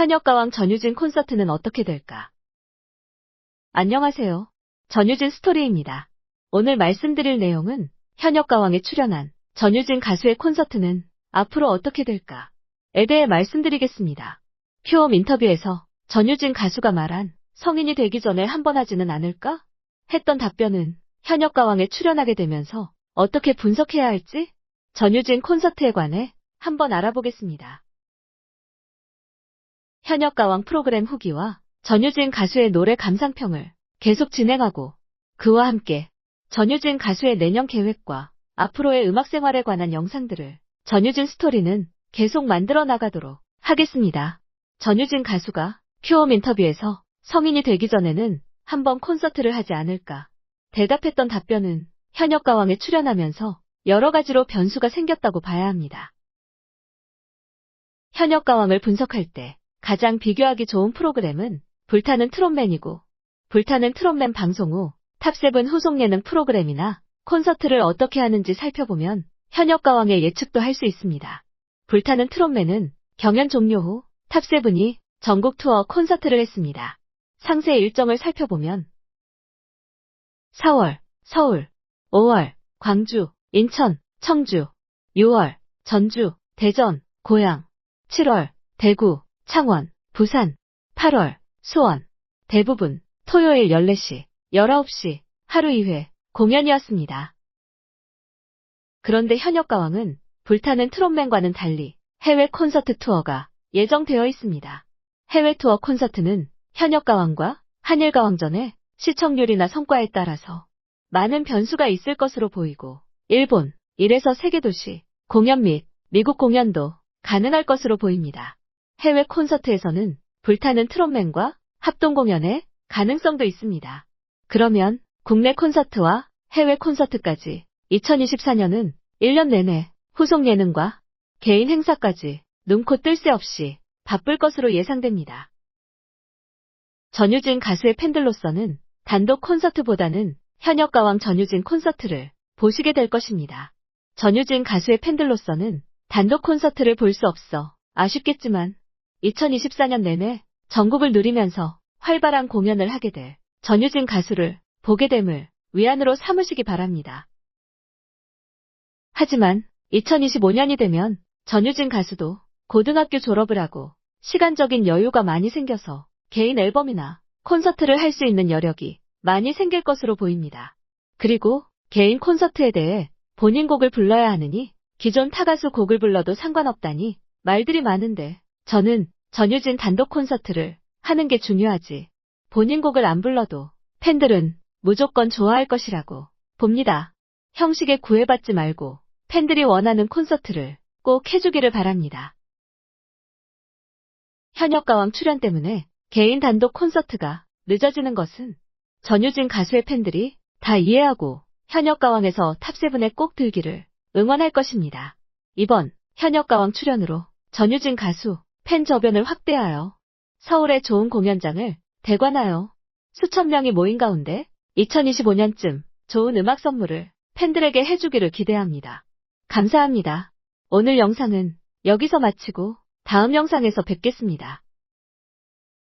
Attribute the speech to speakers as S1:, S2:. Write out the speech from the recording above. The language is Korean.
S1: 현역가왕 전유진 콘서트는 어떻게 될까? 안녕하세요. 전유진 스토리입니다. 오늘 말씀드릴 내용은 현역가왕에 출연한 전유진 가수의 콘서트는 앞으로 어떻게 될까?에 대해 말씀드리겠습니다. 퓨엄 인터뷰에서 전유진 가수가 말한 성인이 되기 전에 한 번 하지는 않을까? 했던 답변은 현역가왕에 출연하게 되면서 어떻게 분석해야 할지 전유진 콘서트에 관해 한번 알아보겠습니다. 현역 가왕 프로그램 후기와 전유진 가수의 노래 감상평을 계속 진행하고 그와 함께 전유진 가수의 내년 계획과 앞으로의 음악 생활에 관한 영상들을 전유진 스토리는 계속 만들어 나가도록 하겠습니다. 전유진 가수가 퓨엄 인터뷰에서 성인이 되기 전에는 한번 콘서트를 하지 않을까 대답했던 답변은 현역 가왕에 출연하면서 여러 가지로 변수가 생겼다고 봐야 합니다. 현역 가왕을 분석할 때 가장 비교하기 좋은 프로그램은 불타는 트롯맨이고 불타는 트롯맨 방송 후 탑세븐 후속 예능 프로그램이나 콘서트를 어떻게 하는지 살펴보면 현역 가왕의 예측도 할 수 있습니다. 불타는 트롯맨은 경연 종료 후 탑세븐이 전국 투어 콘서트를 했습니다. 상세 일정을 살펴보면 4월 서울, 5월 광주, 인천, 청주, 6월 전주, 대전, 고양, 7월 대구, 창원, 부산, 8월 수원, 대부분 토요일 14시, 19시 하루 2회 공연이었습니다. 그런데 현역 가왕은 불타는 트롯맨과는 달리 해외 콘서트 투어가 예정되어 있습니다. 해외 투어 콘서트는 현역 가왕과 한일 가왕전의 시청률이나 성과에 따라서 많은 변수가 있을 것으로 보이고 일본, 1에서 세계 도시, 공연 및 미국 공연도 가능할 것으로 보입니다. 해외 콘서트에서는 불타는 트롯맨과 합동 공연의 가능성도 있습니다. 그러면 국내 콘서트와 해외 콘서트까지 2024년은 1년 내내 후속 예능과 개인 행사까지 눈코 뜰 새 없이 바쁠 것으로 예상됩니다. 전유진 가수의 팬들로서는 단독 콘서트보다는 현역 가왕 전유진 콘서트를 보시게 될 것입니다. 전유진 가수의 팬들로서는 단독 콘서트를 볼 수 없어 아쉽겠지만 2024년 내내 전국을 누리면서 활발한 공연을 하게 될 전유진 가수를 보게 됨을 위안으로 삼으시기 바랍니다. 하지만 2025년이 되면 전유진 가수도 고등학교 졸업을 하고 시간적인 여유가 많이 생겨서 개인 앨범이나 콘서트를 할 수 있는 여력이 많이 생길 것으로 보입니다. 그리고 개인 콘서트에 대해 본인 곡을 불러야 하느니 기존 타가수 곡을 불러도 상관없다니 말들이 많은데 저는 전유진 단독 콘서트를 하는 게 중요하지. 본인 곡을 안 불러도 팬들은 무조건 좋아할 것이라고 봅니다. 형식에 구애받지 말고 팬들이 원하는 콘서트를 꼭 해주기를 바랍니다. 현역가왕 출연 때문에 개인 단독 콘서트가 늦어지는 것은 전유진 가수의 팬들이 다 이해하고 현역가왕에서 탑세븐에 꼭 들기를 응원할 것입니다. 이번 현역가왕 출연으로 전유진 가수 팬 저변을 확대하여 서울의 좋은 공연장을 대관하여 수천 명이 모인 가운데 2025년쯤 좋은 음악 선물을 팬들에게 해주기를 기대합니다. 감사합니다. 오늘 영상은 여기서 마치고 다음 영상에서 뵙겠습니다.